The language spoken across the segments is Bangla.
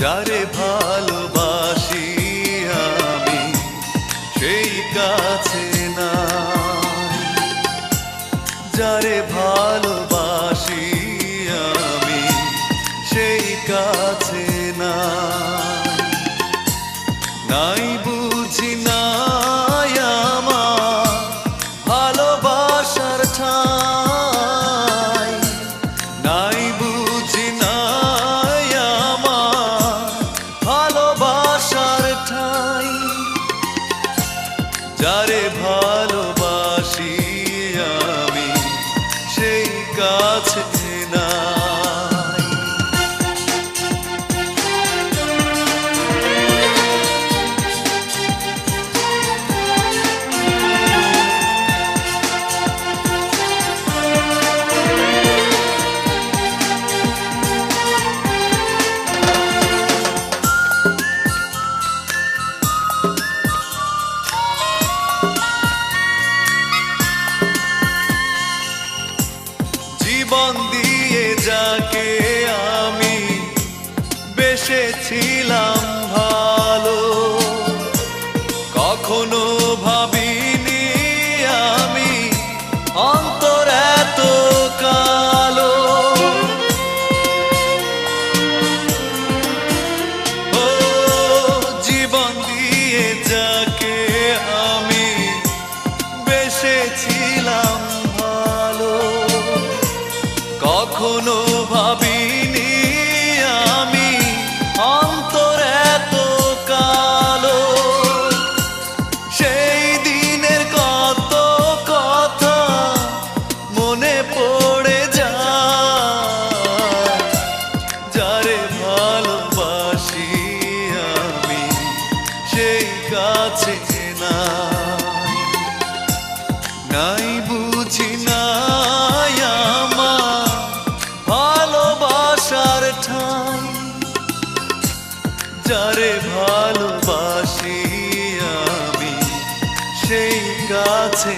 যারে ভালোবাসি আমি সেই কাছে না যারে ভালোবাসি আমি সেই কাছে না ছাই যারে ভালোবাসি আমি সেই কাছে না যাকে আমি বেসেছিলাম কাছে নাই। নাই বুঝি নাই আমার ভালোবাসার ঠাই। যারে ভালোবাসি আমি সেই কাছে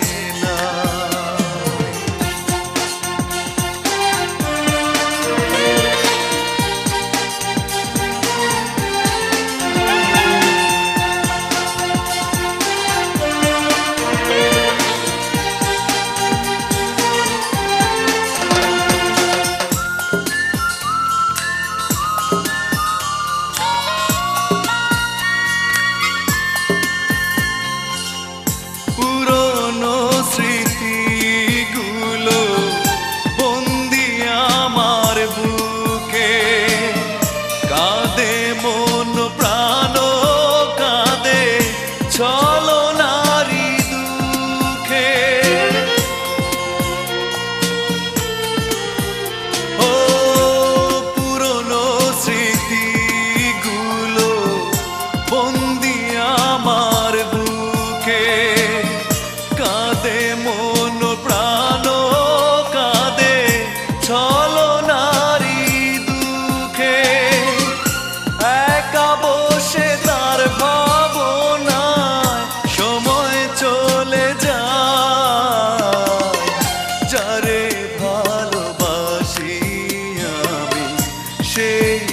change.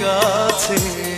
কাছে।